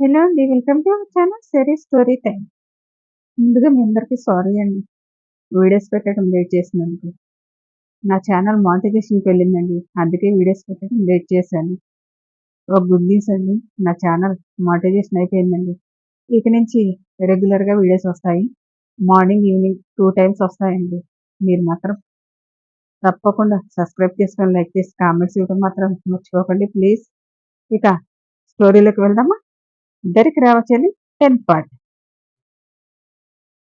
Hello అండి. Welcome to our channel సరే story time ముందుగా మీ అందరికీ సారీ అండి. వీడియోస్ పెట్టడం లేట్ చేసినందుకు. నా ఛానల్ మానిటైజేషన్‌కి వెళ్ళిందండి. అందుకే వీడియోస్ పెట్టడం లేట్ చేశాను. ఒక గుడ్ న్యూస్ అండి. నా ఛానల్ మానిటైజేషన్ అయిపోయిందండి. ఇక నుంచి రెగ్యులర్‌గా వీడియోస్ వస్తాయి. మార్నింగ్, ఈవినింగ్ టూ టైమ్స్ వస్తాయండి. మీరు మాత్రం తప్పకుండా సబ్స్క్రైబ్ చేసుకొని, లైక్ చేసి, కామెంట్స్ ఇవ్వడం మాత్రం మర్చిపోకండి ప్లీజ్. ఇక స్టోరీలోకి వెళ్దామా? దరికి రావచ్చని 10థ్ పార్ట్.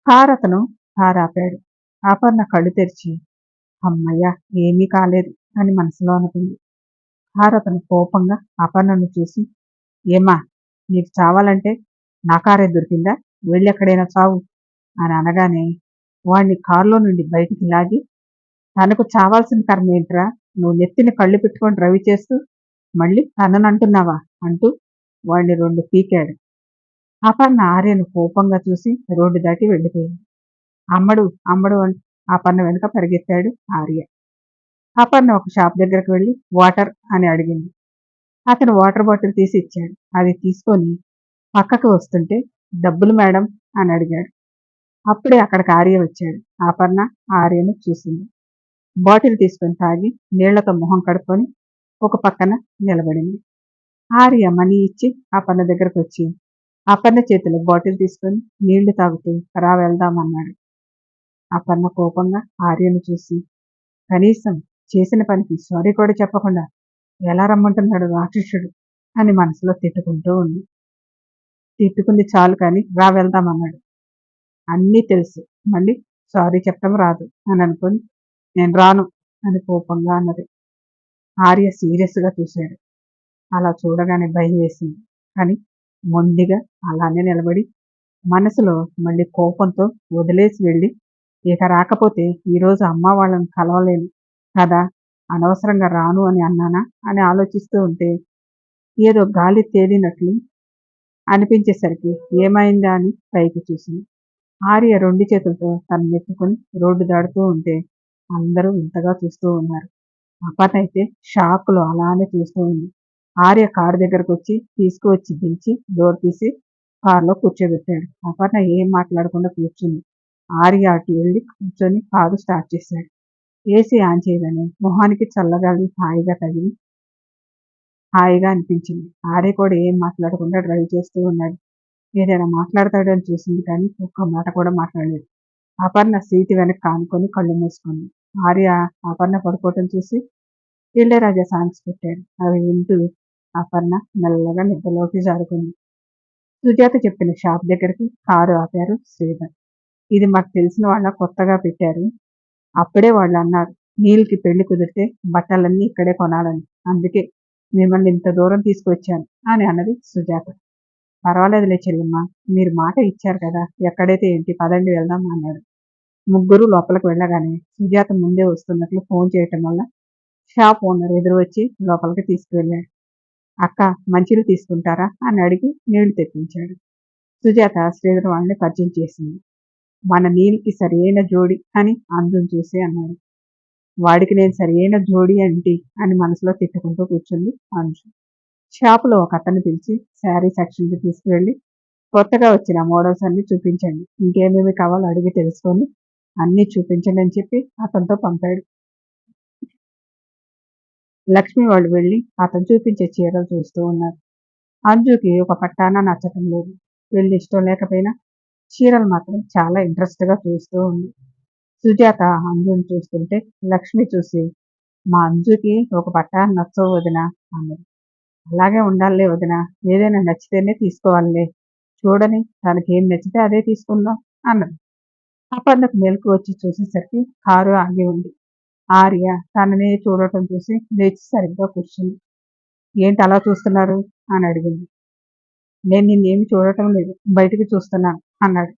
హారతను అతను కారు అపర్ణ కళ్ళు తెరిచి అమ్మయ్యా ఏమీ కాలేదు అని మనసులో అనుకుంది. కారు అతను కోపంగా అపర్ణను చూసి ఏమ్మా! నీకు చావాలంటే నా కారే దొరికిందా? వెళ్ళెక్కడైనా చావు అని అనగానే వాణ్ణి కారులో నుండి బయటికి లాగి తనకు చావాల్సిన కర్మేంట్రా? నువ్వు నెత్తిని కళ్ళు పెట్టుకొని డ్రైవ్ చేస్తూ మళ్ళీ తననంటున్నావా? అంటూ వాణ్ణి రెండు పీకాడు. అపర్ణ ఆర్యను కోపంగా చూసి రోడ్డు దాటి వెళ్ళిపోయింది. అమ్మడు అమ్మడు అని అపర్ణ వెనుక పరిగెత్తాడు ఆర్య. అపర్ణ ఒక షాప్ దగ్గరకు వెళ్ళి వాటర్ అని అడిగింది. అతను వాటర్ బాటిల్ తీసి ఇచ్చాడు. అది తీసుకొని పక్కకు వస్తుంటే డబ్బులు మేడం అని అడిగాడు. అప్పుడే అక్కడికి ఆర్య వచ్చాడు. అపర్ణ ఆర్యను చూసింది. బాటిల్ తీసుకొని తాగి నీళ్ళతో మొహం కడుక్కొని ఒక పక్కన నిలబడింది. ఆర్య మనీ ఇచ్చి అపర్ణ దగ్గరకు వచ్చి అపర్ణ చేతిలో బాటిల్ తీసుకొని నీళ్ళు తాగుతూ రా వెళ్దామన్నాడు. అపర్ణ కోపంగా ఆర్యను చూసి కనీసం చేసిన పనికి సారీ కూడా చెప్పకుండా ఎలా రమ్మంటున్నాడు రాక్షసుడు అని మనసులో తిట్టుకుంటూ ఉంది. తిట్టుకుంది చాలు కానీ రా వెళ్దామన్నాడు. అన్నీ తెలుసు మళ్ళీ సారీ చెప్పడం రాదు అని అనుకొని నేను రాను అని కోపంగా అన్నది. ఆర్య సీరియస్గా చూశాడు. అలా చూడగానే భయం వేసింది. కానీ మొండిగా అలానే నిలబడి మనసులో మళ్ళీ కోపంతో వదిలేసి వెళ్ళి ఇక రాకపోతే ఈరోజు అమ్మ వాళ్ళని కలవలేను కదా అనవసరంగా రాను అని అన్నానా అని ఆలోచిస్తూ ఉంటే ఏదో గాలి తేలినట్లు అనిపించేసరికి ఏమైందా అని పైకి చూసింది. ఆర్య రెండు చేతులతో తను ఎత్తుకొని రోడ్డు దాడుతూ ఉంటే అందరూ వింతగా చూస్తూ ఉన్నారు. అపర్ణ అయితే షాక్లో అలానే చూస్తూ ఉంది. ఆర్య కారు దగ్గరకు వచ్చి తీసుకువచ్చి దించి డోర్ తీసి కారులో కూర్చోబెట్టాడు. అపర్ణ ఏం మాట్లాడకుండా కూర్చుంది. ఆర్య అటు వెళ్ళి కూర్చొని కారు స్టార్ట్ చేశాడు. ఏసీ ఆన్ చేయగానే మొహానికి చల్లగాలి హాయిగా తగిలి హాయిగా అనిపించింది. ఆర్య కూడా ఏం మాట్లాడకుండా డ్రైవ్ చేస్తూ ఉన్నాడు. ఏదైనా మాట్లాడతాడని చూసింది కానీ ఒక్క మాట కూడా మాట్లాడలేదు. అపర్ణ సీటు వెనక కానుకొని కళ్ళు మూసుకుంది. ఆర్య అపర్ణ పడుకోవటం చూసి ఇళ్ళరాజా సాంగ్స్ పెట్టాడు. అవి వింటూ అపర్ణ మెల్లగా నిద్రలోకి జారుకుంది. సుజాత చెప్పిన షాప్ దగ్గరికి కారు ఆపారు శ్రీధర్. ఇది మాకు తెలిసిన వాళ్ళ కొత్తగా పెట్టారు. అప్పుడే వాళ్ళు అన్నారు నీళ్ళకి పెళ్ళి కుదిరితే బట్టలన్నీ ఇక్కడే కొనాలని. అందుకే మిమ్మల్ని ఇంత దూరం తీసుకొచ్చాను అని అన్నది సుజాత. పర్వాలేదులే చెల్లెమ్మ మీరు మాట ఇచ్చారు కదా ఎక్కడైతే ఏంటి పదండి వెళ్దాం అన్నాడు. ముగ్గురు లోపలికి వెళ్ళగానే సుజాత ముందే వస్తున్నట్లు ఫోన్ చేయటం వల్ల షాప్ ఓనర్ ఎదురు వచ్చి లోపలికి తీసుకువెళ్ళాడు. అక్క మంచిలు తీసుకుంటారా అని అడిగి నీళ్ళు తెప్పించాడు. సుజాత శ్రీధర్ వాళ్ళని పరిచయం చేసింది. మన నీళ్ళకి సరైన జోడి అని అందం చూసి అన్నాడు. వాడికి నేను సరైన జోడి అంటి అని మనసులో తిట్టుకుంటూ కూర్చుంది అంజు. షాపులో ఒక అతను పిలిచి శారీ సెక్షన్కి తీసుకువెళ్ళి కొత్తగా వచ్చిన మోడల్స్ అన్ని చూపించండి. ఇంకేమేమి కావాలో అడిగి తెలుసుకొని అన్నీ చూపించండి అని చెప్పి అతనితో పంపాడు. లక్ష్మి వాళ్ళు వెళ్ళి అతను చూపించే చీరలు చూస్తూ ఉన్నారు. అంజుకి ఒక పట్టాన నచ్చటం లేదు. వెళ్ళి ఇష్టం లేకపోయినా చీరలు మాత్రం చాలా ఇంట్రెస్ట్గా చూస్తూ ఉంది. సుజాత అంజుని చూస్తుంటే లక్ష్మి చూసి మా అంజుకి ఒక పట్టాన నచ్చవు వదినా అన్నది. అలాగే ఉండాలి వదినా ఏదైనా నచ్చితేనే తీసుకోవాలి చూడని తనకి ఏం నచ్చితే అదే తీసుకుందాం అన్నది. అపర్ణకు మెలకు వచ్చి చూసేసరికి కారు ఆగి ఉంది. ఆర్య తనని చూడటం చూసి లేచి సరిగ్గా కూర్చుంది. ఏంటి అలా చూస్తున్నారు అని అడిగింది. నేను నిన్నేమి చూడటం లేదు బయటికి చూస్తున్నాను అన్నాడు.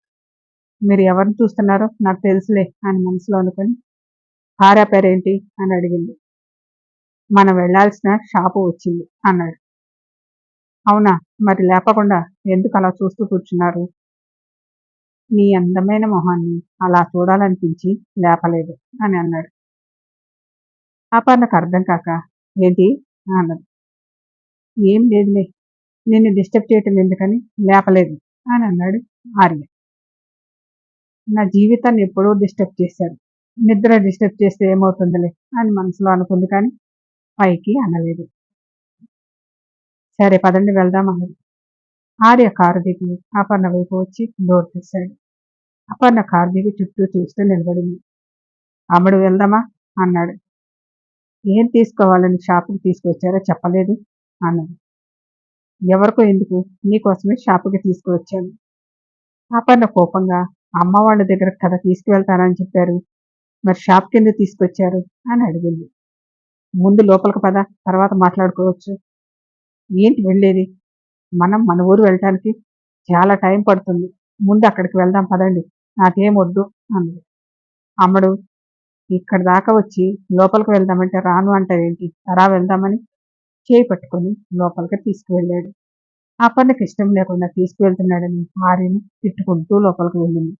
మీరు ఎవరిని చూస్తున్నారో నాకు తెలుసులే అని మనసులో అనుకొని ఆర్య పేరేంటి అని అడిగింది. మనం వెళ్ళాల్సిన షాపు వచ్చింది అన్నాడు. అవునా మరి లేపకుండా ఎందుకు అలా చూస్తూ కూర్చున్నారు? నీ అందమైన మొహాన్ని అలా చూడాలనిపించి లేపలేదు అని అన్నాడు. అపర్ణకు అర్థం కాక ఏంటి? అన్నది. ఏం లేదులే నిన్ను డిస్టర్బ్ చేయటం ఎందుకని లేపలేదు అని అన్నాడు ఆర్య. నా జీవితాన్ని ఎప్పుడూ డిస్టర్బ్ చేశారు నిద్ర డిస్టర్బ్ చేస్తే ఏమవుతుందిలే అని మనసులో అనుకుంది కానీ పైకి అనలేదు. సరే పదండి వెళ్దాం అన్నది ఆర్య కారు దిగి అపర్ణ వైపు వచ్చి డోర్ తీశాడు అపర్ణ కారు దిగి చుట్టూ చూస్తూ నిలబడింది. అమ్మడు వెళ్దామా? అన్నాడు. ఏం తీసుకోవాలని షాపుకి తీసుకొచ్చారో చెప్పలేదు అన్నది. ఎవరికో ఎందుకు? నీకోసమే షాపుకి తీసుకువచ్చాను. అపర్ణ కోపంగా అమ్మ వాళ్ళ దగ్గర కథ తీసుకువెళ్తానని చెప్పారు. మరి షాప్ కింద తీసుకొచ్చారు అని అడిగింది. ముందు లోపలికి పద తర్వాత మాట్లాడుకోవచ్చు. ఏంటి వెళ్ళేది? మనం మన ఊరు వెళ్ళటానికి చాలా టైం పడుతుంది. ముందు అక్కడికి వెళ్దాం పదండి. నాకేం వద్దు అంది అమ్మడు ఇక్కడ దాకా వచ్చి లోపలికి వెళ్దామంటే రాను అంటావేంటి? రా వెళ్దామని చేయి పట్టుకొని లోపలికి తీసుకువెళ్ళాడు. ఆ పనికి ఇష్టం లేకుండా తీసుకువెళ్తున్నాడని ఆర్యను తిట్టుకుంటూ లోపలికి వెళ్ళింది.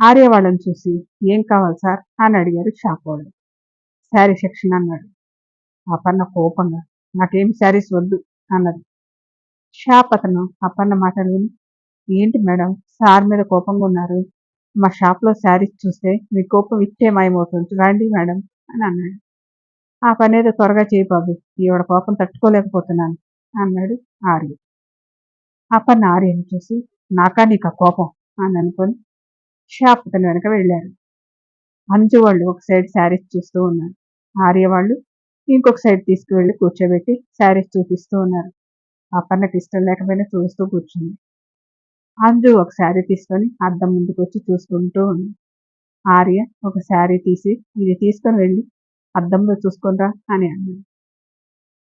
ఆర్య వాళ్ళని చూసి ఏం కావాలి సార్? అని అడిగారు షాప్ వాళ్ళు శారీ సెక్షన్ అన్నాడు. అపర్ణ కోపంగా నాకేం శారీస్ వద్దు అన్నది. షాప్ అతను అపర్ణ మాటలు ఏంటి మేడం సార్ మీద కోపంగా ఉన్నారు మా షాప్లో శారీస్ చూస్తే మీ కోపం ఇచ్చే మాయమవుతుంది. రండి మేడం అని అన్నాడు. ఆ పని ఏదో త్వరగా చేయి బాబు. ఈవిడ కోపం తట్టుకోలేకపోతున్నాను అన్నాడు ఆర్య. ఆ పని ఆర్యని చూసి నాకా నీకు కోపం అని అనుకొని షాప్ అతని వెనక వెళ్ళారు. అంజు వాళ్ళు ఒక సైడ్ శారీస్ చూస్తూ ఉన్నారు. ఆర్య వాళ్ళు ఇంకొక సైడ్ తీసుకువెళ్ళి కూర్చోబెట్టి శారీస్ చూపిస్తూ ఉన్నారు. అపర్ణకి ఇష్టం లేకపోయినా చూస్తూ కూర్చుంది. అంజు ఒక శారీ తీసుకొని అద్దం ముందుకు వచ్చి చూసుకుంటూ ఉంది ఆర్య ఒక శారీ తీసి ఇది తీసుకొని వెళ్ళి అద్దంలో చూసుకొనిరా అని అన్నాడు.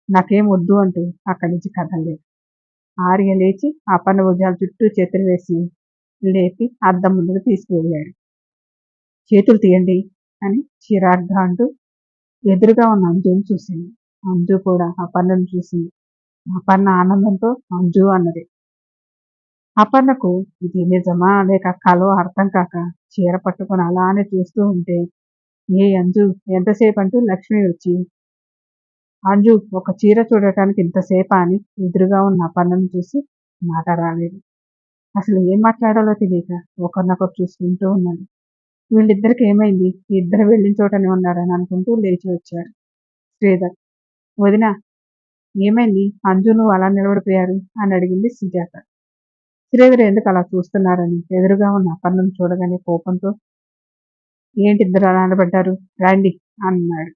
నాకేం వద్దు అంటూ అక్కడి నుంచి కదలలేదు ఆర్య లేచి ఆ పన్ను భుజాల చుట్టూ చేతులు వేసి లేపి అద్దం ముందుకు తీసుకువెళ్ళాడు. చేతులు తీయండి అని చిరాగ్గా అంటూ ఎదురుగా ఉన్న అంజుని చూసింది. అంజు కూడా ఆ పన్నును చూసింది. ఆ పన్ను ఆనందంతో అంజు అన్నది. అపర్ణకు ఇది నిజమా లేక కలో అర్థం కాక చీర పట్టుకొని అలానే చూస్తూ ఉంటే ఏ అంజు ఎంతసేపు అంటూ లక్ష్మి వచ్చి? అంజు ఒక చీర చూడటానికి ఇంతసేపా? అని ఎదురుగా ఉన్న అపర్ణను చూసి మాట రాలేదు అసలు ఏం మాట్లాడాలో తెలియక ఒకరినొకరు చూసుకుంటూ ఉన్నాడు వీళ్ళిద్దరికి ఏమైంది? ఇద్దరు వెళ్ళిన చోటనే ఉన్నారని అనుకుంటూ లేచి వచ్చారు. శ్రీధర్ వదిన ఏమైంది? అంజు నువ్వు అలా నిలబడిపోయారు? అని అడిగింది సుజాత. శ్రీధర్ ఎందుకు అలా చూస్తున్నారని ఎదురుగా ఉన్న అపర్ణను చూడగానే కోపంతో ఏంటి ఇద్దరు అలా నిలబడ్డారు? రండి అన్నాడు.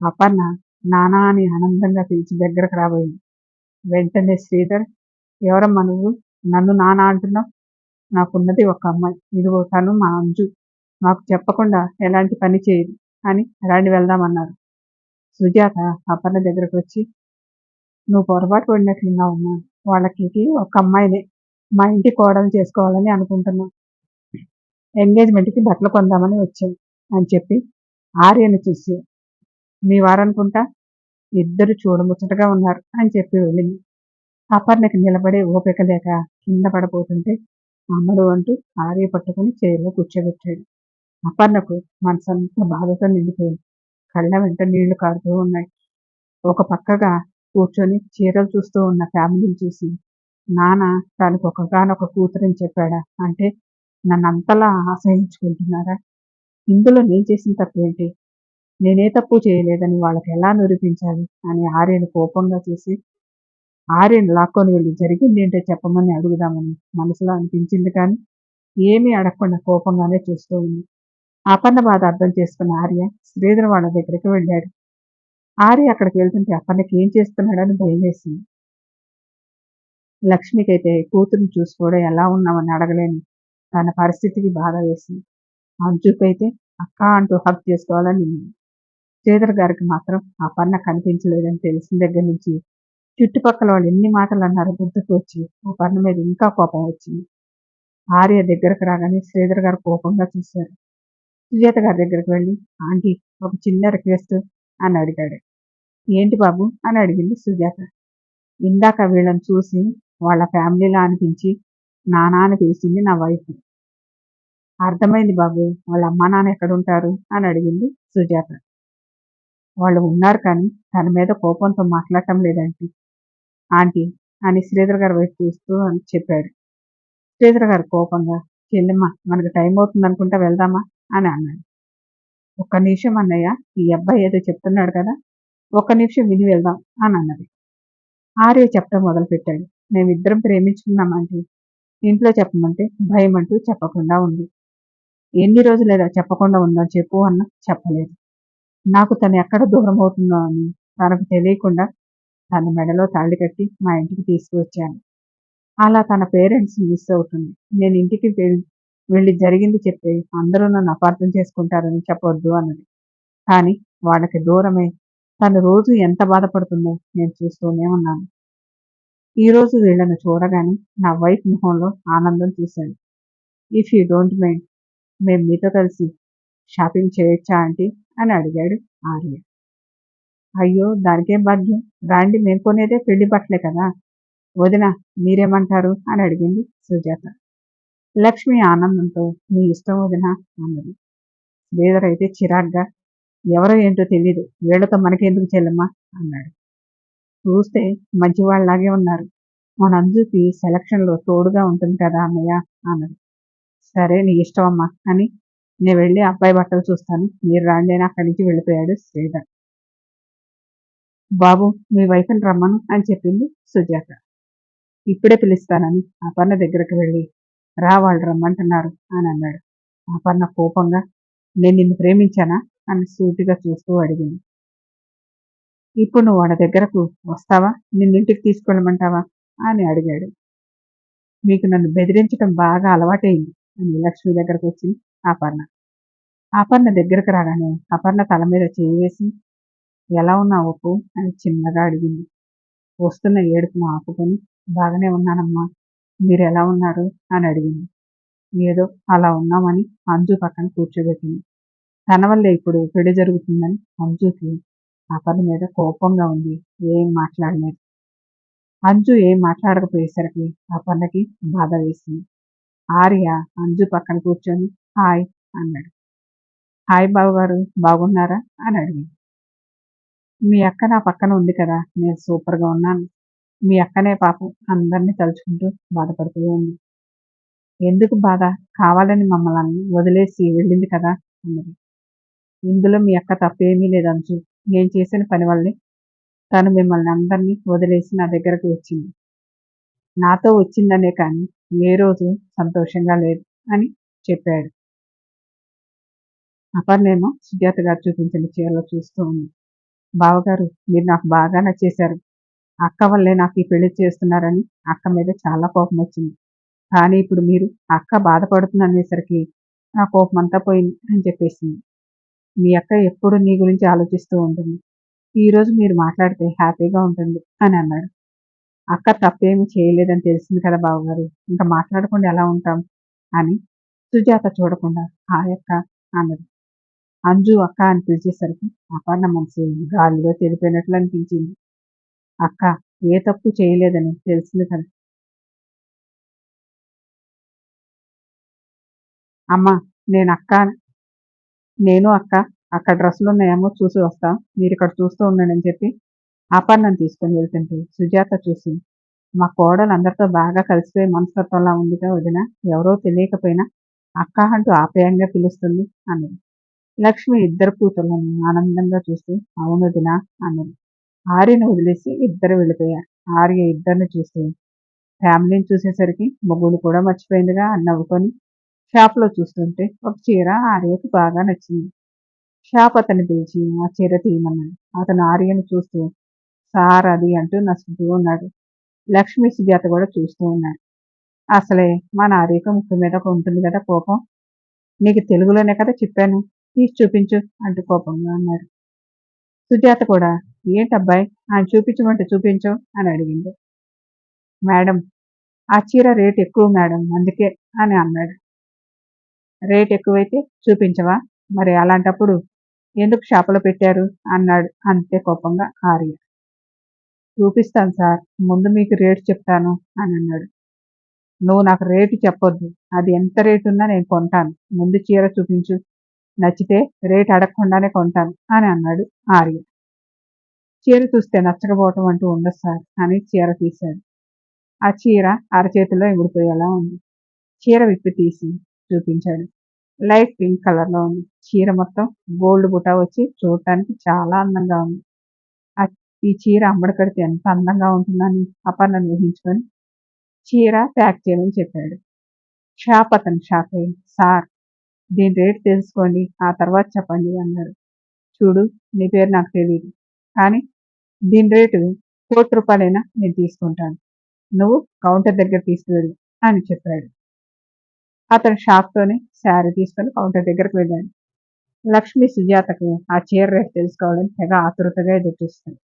అపర్ణ నానా అని ఆనందంగా పిలిచి దగ్గరకు రాబోయింది. వెంటనే శ్రీధర్ ఎవరమ్మా నువ్వు? నన్ను నానా అంటున్నావు? నాకున్నది ఒక అమ్మాయి. ఇదిగో తను మా అంజు. నాకు చెప్పకుండా ఎలాంటి పని చేయదు అని రాండి వెళ్దామన్నారు సుజాత అపర్ణ దగ్గరకు వచ్చి నువ్వు పొరపాటు పడినట్లుగా ఉన్నా వాళ్ళకి ఒక అమ్మాయినే. మా ఇంటి కోడలు చేసుకోవాలని అనుకుంటున్నాం. ఎంగేజ్మెంట్కి బట్టలు కొందామని వచ్చాం అని చెప్పి ఆర్యను చూసి మీ వారనుకుంటా? ఇద్దరు చూడముచ్చటగా ఉన్నారు అని చెప్పి వెళ్ళింది. అపర్ణకి నిలబడే ఓపిక లేక కింద పడబోతుంటే అమ్మడు అంటూ ఆర్య పట్టుకుని చేయిలో కూర్చోబెట్టాడు. అపర్ణకు మనసంతా బాధతో నిండిపోయింది. కళ్ళ వెంట నీళ్ళు కారుతూ ఉన్నాయి. ఒక పక్కగా కూర్చొని చీరలు చూస్తూ ఉన్న ఫ్యామిలీని చూసి నాన్న తనకు ఒకగానొక కూతురని చెప్పాడా? అంటే నన్ను అంతలా ఆశ్రయించుకుంటున్నారా ఇందులో నేను చేసిన తప్పేంటి? నేనే తప్పు చేయలేదని వాళ్ళకి ఎలా నిరూపించాలి? అని ఆర్యను కోపంగా చూసి ఆర్యను లాక్కొని వెళ్ళి జరిగింది ఏంటో చెప్పమని అడుగుదామని మనసులో అనిపించింది కానీ ఏమీ అడగకుండా కోపంగానే చూస్తూ ఉంది. అపర్ణ బాధ అర్థం చేసుకున్న ఆర్య శ్రీధర్ వాళ్ళ దగ్గరికి వెళ్ళాడు. ఆర్య అక్కడికి వెళ్తుంటే అపర్ణకి ఏం చేస్తున్నాడని భయం వేసింది. లక్ష్మికైతే కూతురుని చూసుకోవడం ఎలా ఉన్నామని అడగలేను. తన పరిస్థితికి బాధ వేసింది. అంజుకైతే అక్క అంటూ హక్ చేసుకోవాలని శ్రీధర్ గారికి మాత్రం ఆ పన్న కనిపించలేదని తెలిసిన దగ్గర నుంచి చుట్టుపక్కల వాళ్ళు ఎన్ని మాటలు అన్నారో గుర్తుకు వచ్చి ఆ పన్న మీద ఇంకా కోపం వచ్చింది. ఆర్య దగ్గరకు రాగానే శ్రీధర్ గారు కోపంగా చూశారు. సుజాత గారి దగ్గరికి వెళ్ళి ఆంటీ ఒక చిన్న రిక్వెస్ట్ అని అడిగాడు. ఏంటి బాబు? అని అడిగింది సుజాత. ఇందాక వీళ్ళని చూసి వాళ్ళ ఫ్యామిలీలా అనిపించి నానా అని పిలిచింది నా వైఫ్ అర్థమైంది బాబు వాళ్ళ అమ్మా నాన్న ఎక్కడ ఉంటారు అని అడిగింది సుజాత. వాళ్ళు ఉన్నారు కానీ తన మీద కోపంతో మాట్లాడటం లేదంటే. ఆంటీ అని శ్రీధర్ గారి వైపు చూస్తూ అని చెప్పాడు శ్రీధర్ గారు కోపంగా చెల్లెమ్మ మనకు టైం అవుతుంది అనుకుంటా వెళ్దామా? అని అన్నాడు ఒక్క నిమిషం అన్నయ్య ఈ అబ్బాయి ఏదో చెప్తున్నాడు కదా ఒక్క నిమిషం విని వెళ్దాం అని అన్నది. ఆర్య చెప్పడం మొదలుపెట్టాడు. మేమిద్దరం ప్రేమించుకున్నామంటే ఇంట్లో చెప్పమంటే భయం అంటూ చెప్పకుండా ఉంది. ఎన్ని రోజులేదా చెప్పకుండా ఉందో చెప్పు అన్న చెప్పలేదు. నాకు తను ఎక్కడ దూరం అవుతుందో అని తనకు తెలియకుండా తన మెడలో తాళి కట్టి మా ఇంటికి తీసుకువచ్చాను. అలా తన పేరెంట్స్ మిస్ అవుతుంది. నేను ఇంటికి వెళ్ళి జరిగింది చెప్పి అందరూ నన్ను అపార్థం చేసుకుంటారని చెప్పొద్దు అన్నది. కానీ వాళ్ళకి దూరమై తను రోజు ఎంత బాధపడుతుందో నేను చూస్తూనే ఉన్నాను. ఈరోజు రోజు వీళ్ళను చూడగానే నా వైఫ్ మొహంలో ఆనందం చూశాడు ఇఫ్ యూ డోంట్ మైండ్ మేము మీతో కలిసి షాపింగ్ చేయొచ్చా ఆంటీ? అని అడిగాడు ఆర్య. అయ్యో దానికేం భాగ్యం? రాండి మేము కొనేదే పెళ్ళి బట్టలే కదా. వదిన మీరేమంటారు? అని అడిగింది సుజాత. లక్ష్మి ఆనందంతో మీ ఇష్టం వదిన అన్నది. శ్రీధర్ అయితే చిరాగ్గా ఎవరో ఏంటో తెలియదు వీళ్ళతో మనకెందుకు చెల్లమ్మా? అన్నాడు. చూస్తే మంచివాళ్ళలాగే ఉన్నారు. మన అంజుకి సెలక్షన్లో తోడుగా ఉంటుంది కదా అన్నయ్య? అన్నది. సరే నీ ఇష్టం అమ్మా అని నేను వెళ్ళి అబ్బాయి బట్టలు చూస్తాను. మీరు రాండి అక్కడి నుంచి వెళ్ళిపోయాడు శ్రీధర్. బాబు మీ వైఫ్ని రమ్మను అని చెప్పింది సుజాత. ఇప్పుడే పిలుస్తానని అపర్ణ దగ్గరకు వెళ్ళి రా వాళ్ళు రమ్మంటున్నారు అని అన్నాడు. అపర్ణ కోపంగా నేను నిన్ను ప్రేమించానా? అని సూటిగా చూస్తూ అడిగింది. ఇప్పుడు నువ్వు వాళ్ళ దగ్గరకు వస్తావా? నిన్నింటికి తీసుకెళ్ళమంటావా? అని అడిగాడు. మీకు నన్ను బెదిరించడం బాగా అలవాటైంది అని లక్ష్మి దగ్గరకు వచ్చింది అపర్ణ. అపర్ణ దగ్గరకు రాగానే అపర్ణ తల మీద చేయి వేసి ఎలా ఉన్నావు ఒప్పు? అని చిన్నగా అడిగింది. వస్తున్న ఏడుపును ఆపుకొని బాగానే ఉన్నానమ్మా మీరు ఎలా ఉన్నారు? అని అడిగింది. ఏదో అలా ఉన్నామని అంజు పక్కన కూర్చోబెట్టింది. తన వల్లే ఇప్పుడు పెళ్ళి జరుగుతుందని అంజుకి అపర్ణ మీద కోపంగా ఉంది. ఏం మాట్లాడలేదు. అంజు ఏం మాట్లాడకపోయేసరికి అపర్ణకి బాధ వేసింది. ఆర్య అంజు పక్కన కూర్చొని హాయ్ అన్నాడు. హాయ్ బాబు గారు బాగున్నారా? అని అడిగింది. మీ అక్క నా పక్కన ఉంది కదా నేను సూపర్గా ఉన్నాను. మీ అక్కనే పాపం అందరినీ తలుచుకుంటూ బాధపడుతూ ఉంది. ఎందుకు బాధ? కావాలని మమ్మల్ని వదిలేసి వెళ్ళింది కదా అన్నది. ఇందులో మీ అక్క తప్పేమీ లేదు నేను చేసిన పని వల్లే తను మిమ్మల్ని అందరినీ వదిలేసి నా దగ్గరకు వచ్చింది. నాతో వచ్చిందనే కానీ ఏ రోజు సంతోషంగా లేదు అని చెప్పాడు. అపర్నేమో సుజాత గారు చూపించిన చీరలో చూస్తూ ఉంది. బావగారు మీరు నాకు బాగా నచ్చేశారు. అక్క వల్లే నాకు ఈ పెళ్ళి చేస్తున్నారని అక్క మీద చాలా కోపం వచ్చింది. కానీ ఇప్పుడు మీరు అక్క బాధపడుతుంది అనేసరికి నా కోపం అంతా పోయింది అని చెప్పేసింది. మీ అక్క ఎప్పుడు నీ గురించి ఆలోచిస్తూ ఉంటుంది. ఈరోజు మీరు మాట్లాడితే హ్యాపీగా ఉంటుంది అని అన్నాడు. అక్క తప్పేమీ చేయలేదని తెలిసింది కదా బావగారు. ఇంకా మాట్లాడకుండా ఎలా ఉంటాం? అని సుజాత చూడకుండా ఆ అక్క అన్నది. అంజు అక్క అని పిలిచేసరికి అపర్ణ మనసు గాలిలో తెలిపోయినట్లు అనిపించింది. అక్క ఏ తప్పు చేయలేదని తెలిసింది కదా. అమ్మ నేను అక్క నేను అక్క అక్కడ డ్రెస్సులు ఉన్నాయేమో చూసి వస్తా. మీరు ఇక్కడ చూస్తూ ఉండండి అని చెప్పి అపర్ణను తీసుకొని వెళ్తుంటే సుజాత చూసి మా కోడలు అందరితో బాగా కలిసిపోయి మనస్తత్వంలా ఉందిగా వదిన. ఎవరో తెలియకపోయినా అక్క అంటూ ఆప్యాయంగా పిలుస్తుంది అన్నది. లక్ష్మి ఇద్దరు కూతుర్లను ఆనందంగా చూస్తూ అవును వదిన అన్నది. ఆర్యను వదిలేసి ఇద్దరు వెళ్ళిపోయారు. ఆర్య ఇద్దరిని చూస్తూ ఫ్యామిలీని చూసేసరికి మొగ్గులు కూడా మర్చిపోయిందిగా అని నవ్వుకొని షాప్లో చూస్తుంటే ఒక చీర ఆర్యకు బాగా నచ్చింది. షాప్ అతన్ని పిలిచి ఆ చీర తీయమన్నాడు అతను ఆర్యను చూస్తూ సార్ అది అంటూ నచ్చుతూ ఉన్నాడు. లక్ష్మి సుజాత కూడా చూస్తూ ఉన్నారు. అసలే మన ఆర్యకు ముక్కు మీద ఒక ఉంటుంది కదా కోపం. నీకు తెలుగులోనే కదా చెప్పాను. తీసి చూపించు అంటూ కోపంగా అన్నాడు. సుజాత కూడా ఏంటబ్బాయి? ఆయన చూపించమంటే చూపించు అని అడిగింది. మేడం ఆ చీర రేట్ ఎక్కువ మేడం అందుకే అని అన్నాడు. రేట్ ఎక్కువైతే చూపించవా? మరి అలాంటప్పుడు ఎందుకు షాపులో పెట్టారు? అన్నాడు అంతే కోపంగా ఆర్య. చూపిస్తాను సార్ ముందు మీకు రేటు చెప్తాను అని అన్నాడు. నువ్వు నాకు రేటు చెప్పొద్దు. అది ఎంత రేటు ఉన్నా నేను కొంటాను. ముందు చీర చూపించు. నచ్చితే రేట్ అడగకుండానే కొంటాను అని అన్నాడు ఆర్య. చీర చూస్తే నచ్చకపోవటం అంటూ ఉండదు సార్ అని చీర తీశాడు. ఆ చీర అరచేతిలో ఎగిడిపోయేలా ఉంది. చీర విప్పి తీసి చూపించాడు. లైట్ పింక్ కలర్లో ఉంది. చీర మొత్తం గోల్డ్ బుటా వచ్చి చూడటానికి చాలా అందంగా ఉంది. ఈ చీర అమ్మడి కడితే ఎంత అందంగా ఉంటుందని అపర్ణను ఊహించుకొని చీర ప్యాక్ చేయమని చెప్పాడు. షాప్ అతను షాక్ అయ్యి సార్ దీని రేట్ తెలుసుకోండి ఆ తర్వాత చెప్పండి అన్నాడు. చూడు నీ పేరు నాకు తెలియదు కానీ దీని రేటు కోటి రూపాయలైనా నేను తీసుకుంటాను. నువ్వు కౌంటర్ దగ్గర తీసుకువెళ్ళు అని చెప్పాడు. అతను షాప్తోనే శారీ తీసుకొని కౌంటర్ దగ్గరకు వెళ్ళాడు లక్ష్మి సుజాతకు ఆ చీర రేటు తెలుసుకోవాలని తెగ ఆతృతగా ఎదురు చూస్తుంది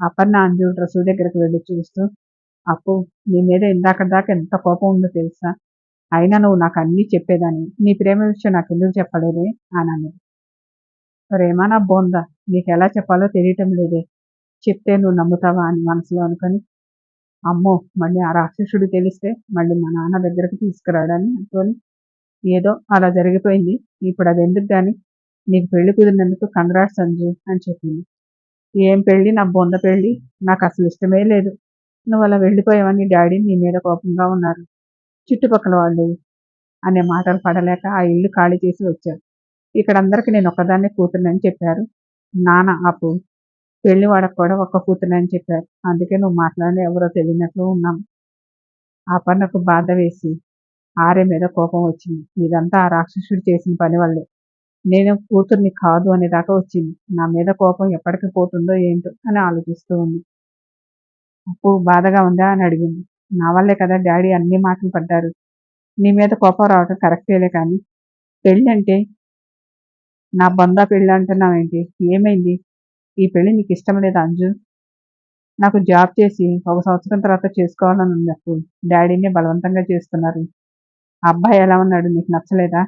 అపర్ణ అంజు డ్రెస్సు దగ్గరకు వెళ్ళి చూస్తూ అప్పు నీ మీద ఇందాక దాకా ఎంత కోపం ఉందో తెలుసా? అయినా నువ్వు నాకు అన్నీ చెప్పేదాన్ని నీ ప్రేమ విషయం నాకు ఎందుకు చెప్పలేదే? అని అన్నది. ప్రేమ నా బోందా నీకు ఎలా చెప్పాలో తెలియటం లేదే. చెప్తే నువ్వు నమ్ముతావా? అని మనసులో అనుకొని అమ్మో మళ్ళీ ఆ రాక్షసుడు తెలిస్తే మళ్ళీ మా నాన్న దగ్గరకు తీసుకురాడని అనుకొని ఏదో అలా జరిగిపోయింది. ఇప్పుడు అది ఎందుకు కానీ నీకు పెళ్ళి కుదిరినందుకు కంగ్రాట్స్ సంజు అని చెప్పింది. ఏం పెళ్ళి నా బొంద పెళ్ళి నాకు అసలు ఇష్టమే లేదు. నువ్వు అలా వెళ్ళిపోయావని డాడీ నీ మీద కోపంగా ఉన్నారు. చుట్టుపక్కల వాళ్ళు అనే మాటలు పడలేక ఆ ఇల్లు ఖాళీ చేసి వచ్చారు. ఇక్కడ అందరికీ నేను ఒక్కదాన్నే కూతురునని చెప్పారు. నాన్న అప్పు పెళ్ళి వాడకు కూడా ఒక్క కూతురునని చెప్పారు. అందుకే నువ్వు మాట్లాడి ఎవరో తెలియనట్లు ఉన్నాం. అపర్ణకు బాధ వేసి ఆర్య మీద కోపం వచ్చింది. ఇదంతా ఆ రాక్షసుడు చేసిన పని వల్లే. నేను కూతుర్ని కాదు అనే దాకా వచ్చింది. నా మీద కోపం ఎప్పటికి పోతుందో ఏంటో అని ఆలోచిస్తూ ఉంది. అప్పు బాధగా ఉందా అని అడిగింది. నా వల్లే కదా డాడీ అన్ని మాటలు పడ్డారు. నీ మీద కోపం రావటం కరెక్టేలే కానీ పెళ్ళి అంటే నా బందా పెళ్ళి అంటున్నావేంటి? ఏమైంది? ఈ పెళ్ళి నీకు ఇష్టం లేదా అంజు? నాకు జాబ్ చేసి ఒక సంవత్సరం తర్వాత చేసుకోవాలని ఉన్నప్పుడు డాడీనే డాడీని బలవంతంగా చేస్తున్నారు. అబ్బాయి ఎలా ఉన్నాడు నీకు నచ్చలేదా?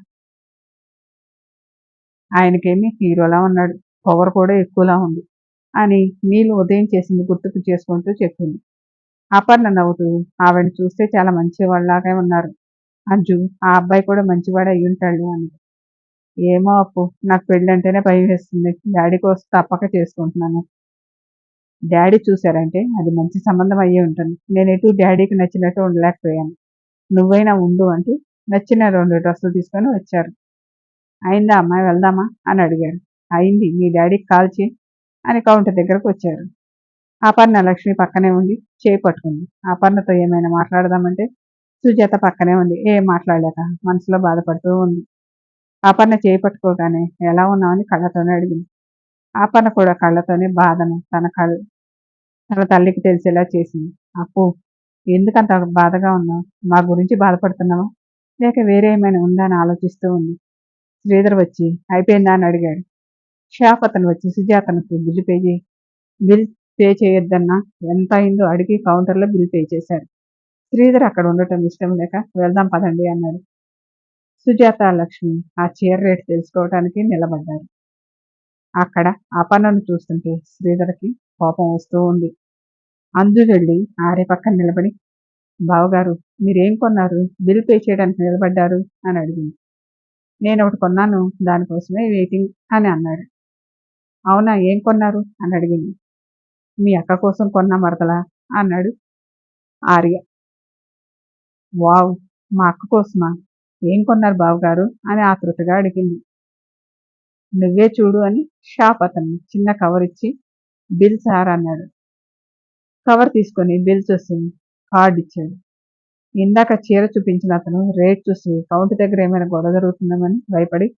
ఆయనకేమి హీరోలా ఉన్నాడు. పవర్ కూడా ఎక్కువలా ఉంది. అని నీళ్ళు ఉదయం చేసింది గుర్తుకు చేసుకుంటూ చెప్పింది. అపర్ణ నవ్వుతూ ఆవిడ చూస్తే చాలా మంచివాళ్ళలాగే ఉన్నారు. అంజు ఆ అబ్బాయి కూడా మంచివాడు అయ్యుంటాడు అని ఏమో అప్పు. నాకు పెళ్ళి అంటేనే భయం వేస్తుంది. డాడీ కోసం తప్పక చేసుకుంటున్నాను. డాడీ చూశారంటే అది మంచి సంబంధం అయ్యే ఉంటుంది. నేను ఎటు డాడీకి నచ్చినట్టు ఉండలేకపోయాను. నువ్వైనా ఉండు అంటూ నచ్చిన రెండు డ్రెస్సులు తీసుకొని వచ్చారు. అయిందా అమ్మాయి? వెళ్దామా? అని అడిగాడు అయింది. మీ డాడీకి కాల్ చేయి అని కౌంటర్ దగ్గరకు వచ్చారు. అపర్ణ లక్ష్మి పక్కనే ఉండి చేయి పట్టుకుంది. అపర్ణతో ఏమైనా మాట్లాడదామంటే సుజాత పక్కనే ఉంది. ఏం మాట్లాడలేక మనసులో బాధపడుతూ ఉంది. అపర్ణ చేయి పట్టుకోగానే ఎలా ఉన్నామని కళ్ళతోనే అడిగింది. అపర్ణ కూడా కళ్ళతోనే బాధను తన కళ్ళ తన తల్లికి తెలిసేలా చేసింది. అప్పు ఎందుకంత బాధగా ఉన్నావు? మా గురించి బాధపడుతున్నావా? లేక వేరే ఏమైనా ఉందా అని ఆలోచిస్తూ ఉంది. శ్రీధర్ వచ్చి అయిపోయిందా అని అడిగాడు. షాప్ అతను వచ్చి సుజాతనకు బిల్లు పే చేయి బిల్ పే చేయొద్దన్నా ఎంత అయిందో అడిగి కౌంటర్లో బిల్ పే చేశారు శ్రీధర్ అక్కడ ఉండటం ఇష్టం లేక వెళ్దాం పదండి అన్నాడు. సుజాత లక్ష్మి ఆ చీర రేటు తెలుసుకోవటానికి నిలబడ్డారు. అక్కడ అపర్ణను చూస్తుంటే శ్రీధర్కి కోపం వస్తూ ఉంది. అందు వెళ్ళి ఆరే పక్కన నిలబడి బావగారు మీరేం కొన్నారు? బిల్ పే చేయడానికి నిలబడ్డారు? అని అడిగింది. నేను ఒకటి కొన్నాను దానికోసమే వెయిటింగ్ అని అన్నాడు. అవునా ఏం కొన్నారు? అని అడిగింది. మీ అక్క కోసం కొన్నా మరదలా? అన్నాడు ఆర్య. వావ్ మా అక్క కోసమా? ఏం కొన్నారు బావగారు? అని ఆతృతగా అడిగింది. నువ్వే చూడు అని షాప్ అతను చిన్న కవర్ ఇచ్చి బిల్ సార్ అన్నాడు. కవర్ తీసుకొని బిల్ చూసి కార్డు ఇచ్చాడు. ఇందాక చీర చూపించిన అతను రేట్ చూసి కౌంటర్ దగ్గర ఏమైనా గొడవ జరుగుతుందేమని భయపడి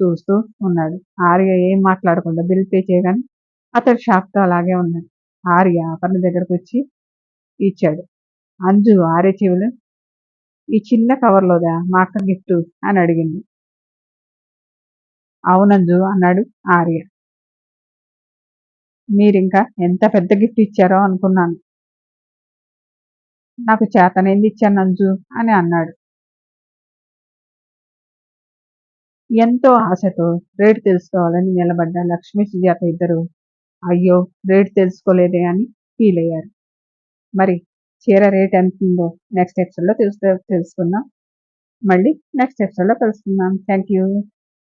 చూస్తూ ఉన్నాడు. ఆర్య ఏం మాట్లాడకుండా బిల్ పే చేయగానే అతడు షాప్తో అలాగే ఉన్నాడు. ఆర్య అపర్ణ దగ్గరకు వచ్చి ఇచ్చాడు. అంజు ఆర్య చెవులు ఈ చిన్న కవర్లోదా మా అక్క గిఫ్ట్ అని అడిగింది. అవునంజు అన్నాడు ఆర్య. మీరింకా ఎంత పెద్ద గిఫ్ట్ ఇచ్చారో అనుకున్నాను. నాకు చేతనేంది ఇచ్చాను అంజు అని అన్నాడు. ఎంతో ఆశతో రేటు తెలుసుకోవాలని నిలబడ్డ లక్ష్మీ సుజాత ఇద్దరు అయ్యో రేటు తెలుసుకోలేదే అని ఫీల్ అయ్యారు మరి చీర రేట్ ఎంత ఉందో నెక్స్ట్ ఎపిసోడ్లో తెలుసు తెలుసుకుందాం. మళ్ళీ నెక్స్ట్ ఎపిసోడ్లో కలుసుకుందాం. Thank you